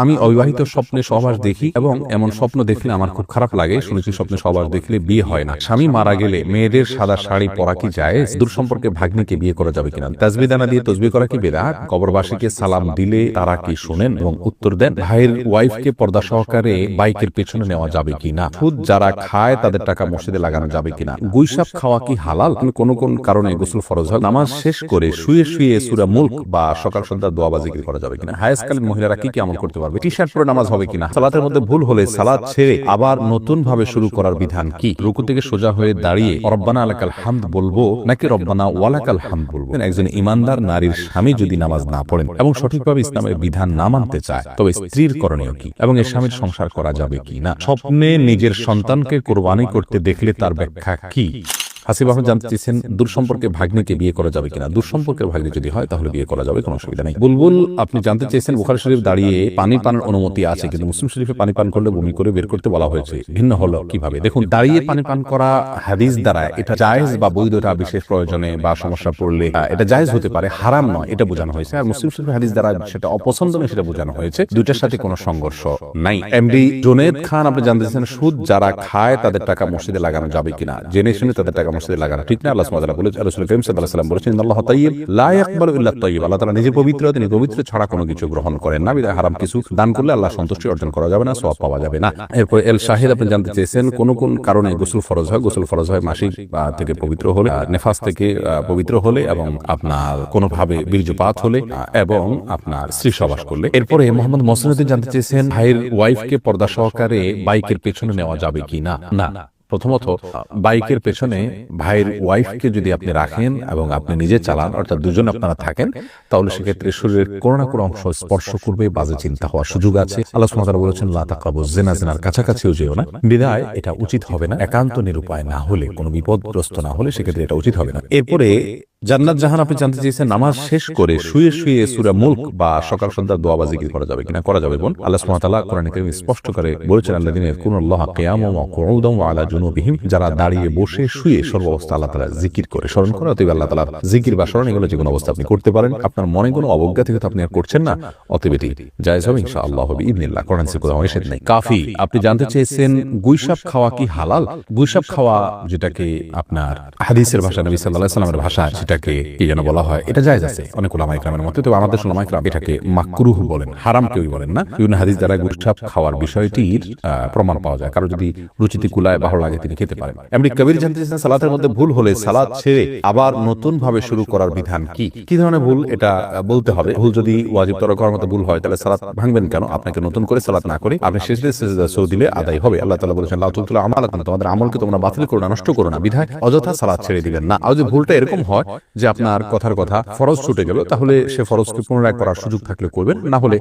আমি অবিবাহিত স্বপ্নে সহবাস দেখি এবং এমন স্বপ্ন দেখলে আমার খুব খারাপ লাগে। শুনেছি স্বপ্নে সহবাস দেখলে বিয়ে হয় না। স্বামী মারা গেলে মেয়েদের সাদা শাড়ি পরা কি যায়? দূর সম্পর্কে ভাগ্নিকে বিয়ে করা যাবে কিনা? তাজবিদানা দিয়ে তসবি করা কি বেদাত? কবরবাসীকে সালাম দিলে তারা কি শোনেন এবং উত্তর দেন, ভাইয়ের ওয়াইফকে পর্দা সহকারে বাইকের পেছনে নেওয়া যাবে কিনা? সুদ যারা খায় তাদের টাকা মসজিদে লাগানো যাবে কিনা? গুইসাপ খাওয়া কি হালাল? কোন কোন কারণে গোসল ফরজ হয়? নামাজ শেষ করে শুয়ে শুয়ে সুরা মুল্ক বা সকাল সন্ধ্যা দোয়া বাজিকির করা যাবে কিনা? হায়াসকালীন মহিলারা কি কি আমল করতে পারবে। পরে নামাজ হবে কিনা? সালাতের মধ্যে ভুল হলে ছেড়ে আবার নতুন ভাবে শুরু করার বিধান কি? রুকু থেকে সোজা হয়ে দাঁড়িয়ে রব্বানা আলাকাল হামদ বলব নাকি রব্বানা ওয়ালাকাল হামদ বলব? একজন ইমানদার নারীর স্বামী যদি নামাজ না পড়েন এবং সঠিকভাবে ইসলামের বিধান না মানতে চায়, তবে স্ত্রীর করণীয় কি এবং এর স্বামীর সংসার করা যাবে কি না স্বপ্নে নিজের সন্তানকে কোরবানি করতে দেখলে তার ব্যাখ্যা কি? হাসিব আহমদ জানতে চেয়েছেন দূর সম্পর্কে ভাগ্নিকে বিয়ে করা যাবে কিনা? দূর সম্পর্কের ভাগ্নি যদি হয় তাহলে বিয়ে করা যাবে কোনো অসুবিধা নেই। বুলবুল আপনি জানতে চেয়েছেন বুখারি শরীফ দাঁড়িয়ে পানি পানের অনুমতি আছে কিন্তু মুসলিম শরীফে পানি পান করলে বমি করে বের করতে বলা হয়েছে। ভিন্ন হলো কীভাবে? দেখুন দাঁড়িয়ে পানি পান করা হাদিস দ্বারা এটা জায়েজ বা বৈধতা বিশেষ প্রয়োজনে বা সমস্যা পড়লে এটা জায়েজ হতে পারে হারাম নয় এটা বোঝানো হয়েছে। আর মুসলিম শরীফ হাদিস দ্বারা সেটা অপছন্দনীয় সেটা বোঝানো হয়েছে। দুইটার সাথে কোনো সংঘর্ষ নাই। এমডি জুনেদ খান আপনি জানতে চেয়েছেন সুদ যারা খায় তাদের টাকা মসজিদে লাগানো যাবে কিনা জেনে শুনে তাদের টাকা লাগানো ঠিক না, আল্লাহ বলেছেন আল্লাহ নিজে পবিত্র, তিনি পবিত্র ছাড়া কোনো কিছু গ্রহণ করেন না। বিধায় হারাম কিছু দান করলে আল্লাহ সন্তুষ্টি অর্জন করা যাবে না, সওয়াব পাওয়া যাবে না। এরপর এল শাহিদ, আপনি জানতে চেয়েছেন, কোন কোন কারণে গোসল ফরজ হয়? গোসল ফরজ হয় মাসিক থেকে পবিত্র হলে নেফাস থেকে পবিত্র হলে এবং আপনার কোনোভাবে বীর্যপাত হলে এবং আপনার স্ত্রী সবাস করলে। এরপরে মোহাম্মদ মসনুদ্দিন জানতে চেয়েছেন, ভাইয়ের ওয়াইফকে পর্দা সহকারে বাইকের পেছনে নেওয়া যাবে কি না না। প্রথমত বাইকের পেছনে ভাইয়ের ওয়াইফকে যদি আপনি রাখেন এবং আপনি নিজে চালান অর্থাৎ দুজন আপনারা থাকেন তাহলে সেক্ষেত্রে শরীরের কোনো না কোনো অংশ স্পর্শ করবে বাজে চিন্তা হওয়ার সুযোগ আছে। আল্লাহ সুমাতারা বলেছেন লাতা কাবু জেনা জেনার কাছাকাছিও যেও না। বিদায় এটা উচিত হবে না একান্ত নিরুপায় না হলে কোনো বিপদগ্রস্ত না হলে সেক্ষেত্রে এটা উচিত হবে না। এরপরে জান্নাত জাহান আপনি জানতে চেয়েছেন, নামাজ শেষ করে শুয়ে শুয়ে সুরা মুল্ক বা সকাল সন্ধ্যার দোয়া বা জিকির করা যাবে কিনা? করা যাবে বোন। আল্লাহ সুবহানাহু ওয়া তাআলা স্পষ্ট করে বলেছেন, আল্লাযিনা ইয়াকুনুল্লাহা কিয়ামান ওয়া কুউদান ওয়া আলা জুনুবিহিম, যারা দাঁড়িয়ে বসে শুয়ে সর্বাবস্থা আল্লাহ তাআলা জিকির করে স্মরণ করে, অতএব আল্লাহ তাআলার জিকির বা স্মরণ এগুলো যে কোনো অবস্থা আপনি করতে পারেন। আপনার মনে কোনো অবজ্ঞা থেকে আপনি আর করছেন না, অতএব এটি জায়েজ হবে ইনশাআল্লাহ হবে ইবনিল্লাহ কোরআন সে কোথাও নিষেধ নেই। কাফি, আপনি জানতে চেয়েছেন গুইসাপ খাওয়া কি হালাল? গুইসাপ খাওয়া যেটাকে আপনার হাদিসের ভাষা নবী আলাইহি সাল্লামের ভাষা সেটাকে কি যেন বলা হয়, এটা জায়েজ আছে অনেক ওলামা ইকরামের মতে তো আমাদের ওলামা ইকরাম এটাকে মাকরুহ বলেন, হারাম কেউই বলেন না। বিভিন্ন হাদিস দ্বারা গুইসাপ খাওয়ার বিষয়টির প্রমাণ পাওয়া যায়। কারও যদি রুচিতে কুলায় ভালো লাগে, তিনি খেতে পারেন। এমনি কবির জানতে চেয়েছেন সালাতের মধ্যে ভুল হলে সালাত ছেড়ে আবার নতুন ভাবে শুরু করার বিধান কি? কি ধরনের ভুল? এটা বলতে হবে। ভুল যদি ওয়াজিব তরক করার মতো ভুল হয়, তাহলে সালাত ভাঙবেন কেন? আপনাকে নতুন করে সালাত না করে আপনি শেষ সৌ দিলে আদায় হবে। আল্লাহ তালা বলেছেন লাউতুল আমাল তোমাদের আমলকে তোমরা বাতিল করো না, নষ্ট করো না। বিধায় অযথা সালাত ছেড়ে দিবেন না। আর যদি ভুলটা এরকম হয় যে আপনার কথার কথা ফরজ ছুটে গেল তাহলে সে ফরজকে পুনরায় করার সুযোগ থাকলে করবেন না হলে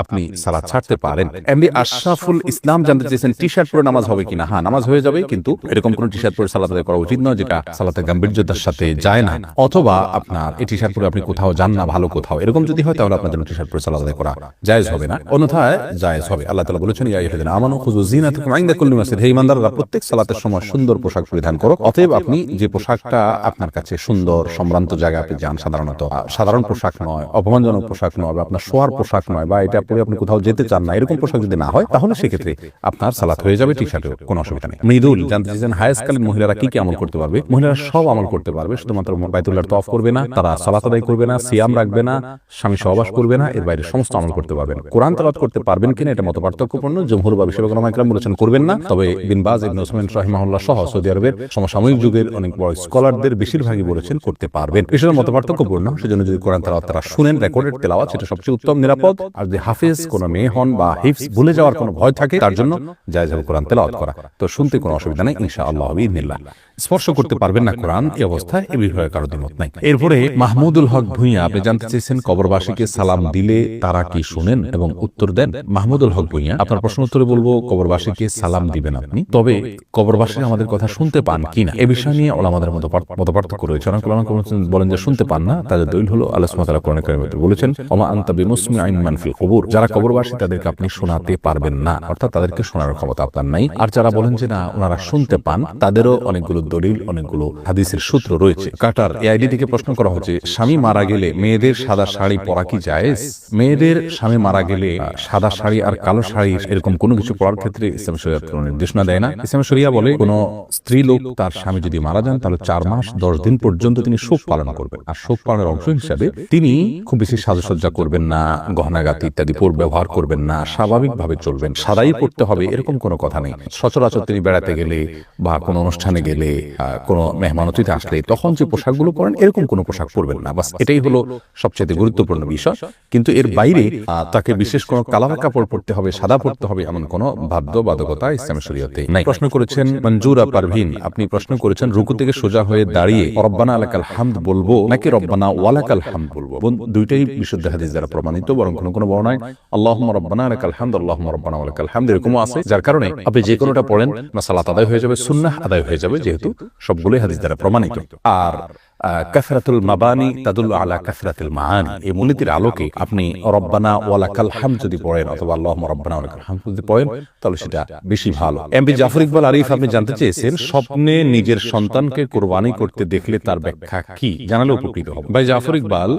আপনি সালাত ছাড়তে পারেন। এমনি আশরাফুল ইসলাম জানতে চেয়েছেন টি শার্ট পরে নামাজ হবে কিনা? হ্যাঁ নামাজ হয়ে যাবে কিন্তু এরকম কোন টি শার্ট পরে সালাত আদায় করা উচিত নয় যেটা সালাতের গাম্ভীর্যতার সাথে যায় না। অথবা আপনার এই টি শার্ট পরে আপনি কোথাও যান না ভালো কোথাও। এরকম যদি হয় তাহলে আপনার জন্য টি শার্ট পরে সালাত আদায় করা জায়েজ হবে না। অন্যথায় জায়েজ হবে আল্লাহ তাআলা বলেছেন ইয়া আইয়ুহাল্লাযিনা আমানু খুযু যিনাতাকুম ইনদা কুল্লি মাসজিদ হে ঈমানদাররা প্রত্যেক সালাতের সময় সুন্দর পোশাক পরিধান করো অতএব আপনি যে পোশাকটা আপনার কাছে সুন্দর সম্ভ্রান্ত জায়গায় আপনি যান সাধারণত। সাধারণ পোশাক নয়, অপমানজনক পোশাক নয়, বা আপনার শোয়ার পোশাক নয়, বা এটা পরে আপনি কোথাও যেতে চান না, এরকম পোশাক যদি না হয়, তাহলে সেক্ষেত্রে আপনার সালাত হয়ে যাবে টি শার্টে কোনো অসুবিধা নেই। মৃদুল, জানতে চাইছেন হায়াসকালীন মহিলারা কি কি আমল করতে পারবে? মহিলারা সব আমল করতে পারবে, শুধুমাত্র বাইতুল্লাহর তফ করবে না, তারা সালাত আদায় করবে না, সিয়াম রাখবে না, স্বামী সহবাস করবে না, এর বাইরে সমস্ত আমল করতে পারবেন। কোরআন তালাত করতে পারবেন কিনা এটা মত পার্থক্যপূর্ণ জমহুর বা বিশ্ববিক ইকরাম বলেছেন করবেন না। তবে বিন বাজ, ইবনে ওসমান রাহিমাহুল্লাহ সহ সৌদি আরবের সমসাময়িক যুগের অনেক বড় স্কলারদের বেশিরভাগই বলেছেন করতে পারবেন। বিষয়ের মত পার্থক্যপূর্ণ সেজন্য যদি কোরআন তালাত তারা শুনেন রেকর্ডেড তেলাওয়াত সেটা সবচেয়ে উত্তম নিরাপদ। আর যদি হাফিজ কোন মেয়ে হন বা হিফস ভুলে যাওয়ার কোনো ভয় থাকে তার জন্য যায় হবে কোরআন তেলাওয়াত করা। তো শুনতে কোনো অসুবিধা নেই ইনশাআল্লাহ বিদিনিল্লাহ স্পর্শ করতে পারবেন না কোরআন এই অবস্থায় এ বিষয়ে কারও দ্বিমত নাই। এরপরে মাহমুদুল হক ভুঁইয়া আপনি জানতে চেয়েছেন কবরবাসীকে সালাম দিলে তারা কি শুনেন এবং উত্তর দেন মাহমুদুল হক ভুঁইয়া। আপনার প্রশ্ন উত্তরে বলব কবরবাসীকে সালাম দিবেন আপনি। তবে কবরবাসী আমাদের কথা শুনতে পান কিনা? এ বিষয় নিয়ে ওলামাদের মতো মত পার্থক্য রয়েছে। অনেক ওলামা বলেন যে শুনতে পান না তাদের দলিল হলো আল্লাহ সুবহানাহু ওয়া তাআলা বলেছেন ওমা আনতা বিমুসমি আইন মান ফিল কুবুর। যারা কবরবাসী তাদেরকে আপনি শোনাতে পারবেন না অর্থাৎ তাদেরকে শোনার ক্ষমতা আপনার নাই আর যারা বলেন যে না ওনারা শুনতে পান তাদেরও অনেকগুলো দলিল, অনেকগুলো হাদিসের সূত্র রয়েছে। কাটার এই আইডি থেকে প্রশ্ন করা হচ্ছে, স্বামী মারা গেলে মেয়েদের সাদা শাড়ি পরা কি জায়েজ? মেয়েদের স্বামী মারা গেলে সাদা শাড়ি আর কালো শাড়ি এরকম কোনো কিছু পরার ক্ষেত্রে ইসলাম শরিয়াত কোনো নির্দেশনা দেয় না। ইসলাম শরিয়া বলে, কোন স্ত্রী লোক তার স্বামী যদি মারা যান, তাহলে চার মাস, দশ দিন পর্যন্ত তিনি শোক পালন করবেন। আর শোক পালনের অংশ হিসাবে তিনি খুব বেশি সাজসজ্জা করবেন না, গহনাগাতি ইত্যাদি পর ব্যবহার করবেন না, স্বাভাবিকভাবে চলবেন, সাদাই পড়তে হবে, এরকম কোনো কথা নেই। সচরাচর তিনি বেড়াতে গেলে বা কোনো অনুষ্ঠানে গেলে কোনো মেহমানতিতে আসলে তখন যে পোশাকগুলো পরেন, এরকম কোনো পোশাক পরবেন না। বাস এটাই হলো সবচেয়ে গুরুত্বপূর্ণ বিষয়। কিন্তু এর বাইরে তাকে বিশেষ কোনো কালার কাপড় পরতে হবে, সাদা পরতে হবে এমন কোনো বাধ্যবাধকতা ইসলামের শরীয়তে নাই। প্রশ্ন করেছেন মঞ্জুরা পারভিন। আপনি প্রশ্ন করেছেন, রুকু থেকে সোজা হয়ে দাঁড়িয়ে রব্বানা আলাকাল হামদ বলব নাকি রব্বানা ওয়ালাকাল হামদ বলব? দুইটাই বিশুদ্ধ হাদিস দ্বারা প্রমাণিত, বরং কোনো কোনো বর্ণায় আল্লাহ রব্বানা আলাকাল হামদ আল্লাহ রব্বানা ওয়ালাকাল হামদ এরকমও আছে। যার কারণে আপনি যে কোনোটা পড়েন, না সালাত আদায় হয়ে যাবে, সুন্নাহ আদায় হয়ে যাবে, যেহেতু সবগুলোই হাদিস দ্বারা প্রমাণিত। আর কাফরাতুল মাবানি তাদুল আলা কাফরাতুল মাআনি। এই আলোকে আপনি রব্বানা যদি পড়েন অথবা রব্বানা যদি পড়েন, তাহলে সেটা বেশি ভালো। এমপি জাফর ইকবাল আরিফ, আপনি জানতে চেয়েছেন, স্বপ্নে নিজের সন্তানকে কোরবানি করতে দেখলে তার ব্যাখ্যা কি? জানালে উপকৃত হবে। ভাই জাফর ইকবাল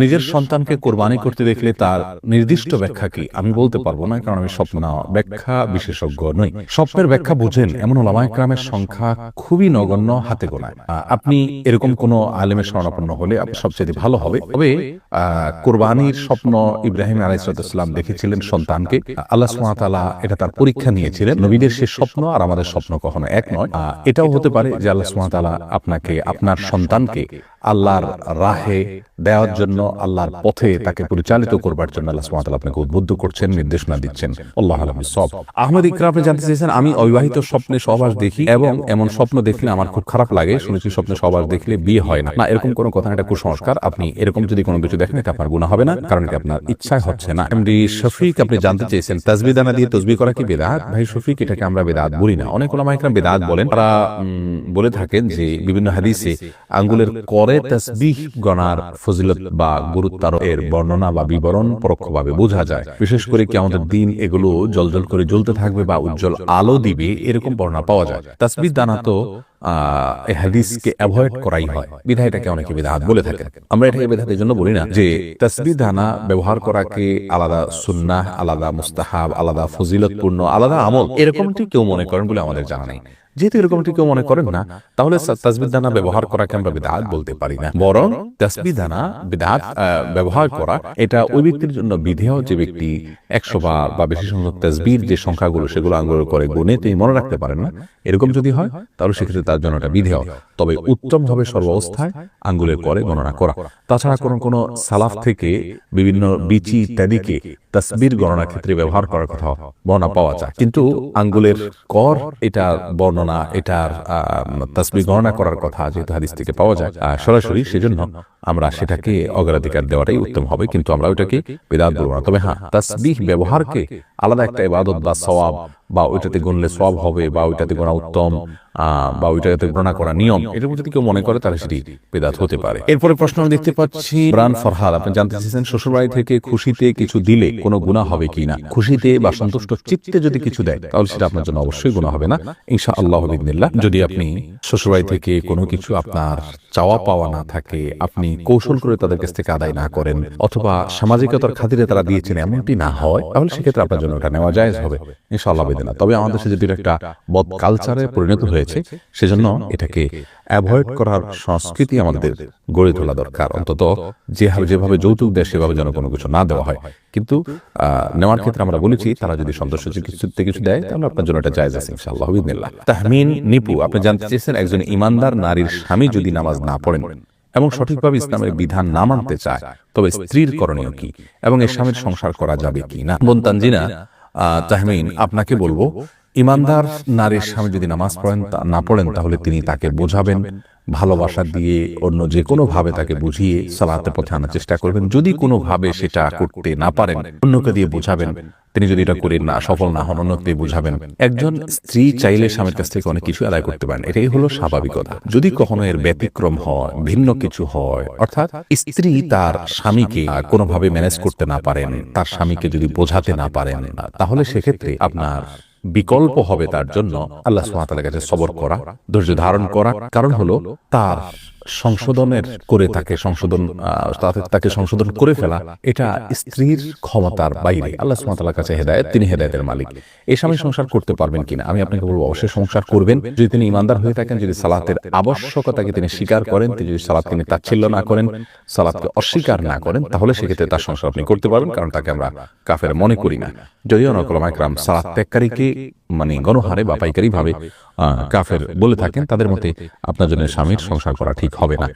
নিজের সন্তানকে কোরবানি করতে দেখলে তার নির্দিষ্ট ব্যাখ্যা কি? আমি বলতে পারব না, কারণ আমি স্বপ্ন ব্যাখ্যা বিশেষজ্ঞ নই। স্বপ্নের ব্যাখ্যা বুঝেন, এমন ওলামায় সংখ্যা খুবই নগণ্য, হাতে গোনায়। আপনি এরকম কোন আলেমের স্বর্ণাপন্ন হলে সবচেয়ে ভালো হবে। তবে কোরবানির স্বপ্ন ইব্রাহিম আলাইসালাম দেখেছিলেন সন্তানকে। আল্লাহ সুমাতালা এটা তার পরীক্ষা নিয়েছিলেন। নবীদের সে স্বপ্ন আর আমাদের স্বপ্ন কখনো এক নয়। এটাও হতে পারে যে আল্লাহ সুমাতালা আপনাকে, আপনার সন্তানকে আল্লাহর রাহে দেওয়ার জন্য আল্লাহর পথে তাকে পরিচালিত করবার জন্য আল্লাহ সুমাতালা আপনাকে উদ্বুদ্ধ করছেন, নির্দেশনা দিচ্ছেন। আল্লাহ আলম সব। আহমদ ইকরা আপনি জানতে চেয়েছেন, আমি অবিবাহিত স্বপ্নে সহবাস দেখি এবং এমন স্বপ্ন দেখলে আমার খুব খারাপ লাগে, শুনেছি স্বপ্নে সহবাস দেখলে বিয়ে হয় না। না, এরকম কোনো কথা এটা কুসংস্কার। আপনি এরকম যদি কোনো কিছু দেখেন, এটা আপনার গুণা হবে না, কারণ এটা আপনার ইচ্ছা হচ্ছে না। এমডি শফিক, আপনি জানতে চেয়েছেন তাজবি দানা দিয়ে তসবি করা কি বেদাত? ভাই শফিক, এটাকে আমরা বেদাত বলি না। অনেক ওলামা ইকরাম বেদাত বলেন। তারা বলে থাকেন যে বিভিন্ন হাদিসে আঙ্গুলের করে তসবিহ গণার ফজিলত বা গুরুত্ব এর বর্ণনা বা বিবরণ পরোক্ষভাবে বোঝা যায়। বিশেষ করে কি আমাদের দিন এগুলো জলজল করে জ্বলতে থাকবে বা উজ্জ্বল আলো দিবে, এরকম বর্ণনা পাওয়া যায়। তসবিহ দানা তো হাদিসকে অ্যাভয়েড করাই হয়। অনেকে বিধাত বলে থাকেন। আমরা এটাকে বিধাত এই জন্য বলি না যে তাসবি দানা ব্যবহার করাকে আলাদা সুন্নাহ আলাদা মুস্তাহাব আলাদা ফজিলতপূর্ণ আলাদা আমল। এরকমটি কেউ মনে করেন বলে আমাদের জানা নেই। যেহেতু এরকমটি কেউ মনে করেন না তাহলে তাসবিদ দানা ব্যবহার করাকে আমরা বিদাত বলতে পারি না। বরং দানা বিদাত ব্যবহার করা এটা ওই ব্যক্তির জন্য বিধেয় যে ব্যক্তি একশো বার বা বেশি সংখ্যক তাসবির যে সংখ্যাগুলো সেগুলো আঙ্গুল করে গুনে তিনি মনে রাখতে পারেন না এরকম যদি হয় তাহলে সেক্ষেত্রে তার জন্য এটা বিধেয় তবে উত্তম হবে সর্বাবস্থায় আঙ্গুলের করে গণনা করা। তাছাড়া কোন কোন সালাফ থেকে বিভিন্ন বিচি ইত্যাদিকে তাসবির গণনার ক্ষেত্রে ব্যবহার করার কথা বর্ণনা পাওয়া যায়। কিন্তু আঙ্গুলের কর এটার বর্ণনা এটার তাসবির গণনা করার কথা যেহেতু হাদিস থেকে পাওয়া যায় সরাসরি সেজন্য আমরা সেটাকে অগ্রাধিকার দেওয়াটাই উত্তম হবে। কিন্তু আমরা ওইটাকে বেদাত বলব না। তবে হ্যাঁ তাসবিহ ব্যবহারকে আলাদা একটা ইবাদত বা সওয়াব বা ওইটাতে গুনলে সব হবে বা ওইটাতে গোনা উত্তম আহ, বা ওইটাতে গণনা করা নিয়ম এটার মধ্যে কেউ মনে করে তাহলে সেটি বেদাত হতে পারে। এরপরে প্রশ্ন আমি দেখতে পাচ্ছি ব্রান ফরহাল আপনি জানতে চাইছেন শ্বশুরবাড়ি থেকে খুশিতে কিছু দিলে কোনো গুণা হবে কিনা? খুশিতে বা সন্তুষ্ট চিত্তে যদি কিছু দেয় তাহলে সেটা আপনার জন্য অবশ্যই গুণা হবে না। ইনশা আল্লাহ যদি আপনি শ্বশুরবাড়ি থেকে কোনো কিছু আপনার চাওয়া পাওয়া না থাকে, আপনি কৌশল করে তাদের কাছ থেকে আদায় না করেন অথবা সামাজিকতার খাতিরে তারা দিয়েছেন এমনটি না হয়, তাহলে সেক্ষেত্রে আপনার জন্য ওটা নেওয়া যায় হবে। ইনশাআল্লাহ বেদিনা। তবে আমাদের দেশে যদি একটা বদ কালচারে পরিণত হয়েছে, সেজন্য এটাকে অ্যাভয়েড করার সংস্কৃতি আমাদের গড়ে তোলা দরকার। অন্তত যেভাবে যেভাবে যৌতুক দেয়, সেভাবে যেন কোনো কিছু না দেওয়া হয়। কিন্তু নেওয়ার ক্ষেত্রে আমরা বলেছি, তারা যদি সন্তোষ কিছুতে কিছু দেয়, তাহলে আপনার জন্য এটা জায়জ আছে, ইনশাআল্লাহ, বিদিনিল্লাহ। তাহমিন নিপু, আপনি জানতে চেয়েছেন একজন ইমানদার নারীর স্বামী যদি নামাজ না পড়েন এবং সঠিকভাবে ইসলামের বিধান না মানতে চায় তবে স্ত্রীর করণীয় কি? এবং এর স্বামীর সংসার করা যাবে কি না? বোন তানজিনা আহ, তাহমিন আপনাকে বলব ইমানদার নারীর স্বামী যদি নামাজ পড়েন না পড়েন, তাহলে তিনি তাকে বোঝাবেন, ভালোবাসা দিয়ে অন্য যে কোনো ভাবে তাকে বুঝিয়ে সালাতের পথে আনার চেষ্টা করবেন। যদি কোনো ভাবে সেটা করতে না পারেন, অন্যকে দিয়ে বোঝাবেন, তিনি যদি এটা করেন না সফল না হন, অন্যকে দিয়ে বুঝাবেন। একজন স্ত্রী চাইলে স্বামীর কাছ থেকে অনেক কিছু আদায় করতে পারেন। এটাই হলো স্বাভাবিকতা। যদি কখনো এর ব্যতিক্রম হয়, ভিন্ন কিছু হয়, অর্থাৎ স্ত্রী তার স্বামীকে কোনোভাবে ম্যানেজ করতে না পারেন, তার স্বামীকে যদি বোঝাতে না পারেন, তাহলে সেক্ষেত্রে আপনার বিকল্প হবে তার জন্য আল্লাহ সুমাতার কাছে সবর করা ধৈর্য ধারণ করা কারণ হলো তার সংশোধনের করে তাকে সংশোধন তাকে সংশোধন করে ফেলা এটা স্ত্রীর ক্ষমতার বাইরে। আল্লাহ সুমাতার কাছে হেদায়ত তিনি হেদায়তের মালিক। এই স্বামী সংসার করতে পারবেন কিনা? আমি আপনাকে বলব অবশ্যই সংসার করবেন। যদি তিনি ইমানদার হয়ে থাকেন যদি সালাতের আবশ্যকতাকে তিনি স্বীকার করেন তিনি যদি সালাদকে তিনি তাচ্ছিল্য না করেন সালাদকে অস্বীকার না করেন তাহলে সেক্ষেত্রে তার সংসার আপনি করতে পারবেন কারণ তাকে আমরা কাফের মনে করি না। যদিও নকলম একরাম সালাদ ত্যাগকারীকে মানে গণহারে বা পাইকারি ভাবে কাফের বলে থাকেন তাদের মতে আপনার জন্য স্বামীর সংসার করা ঠিক হবে না।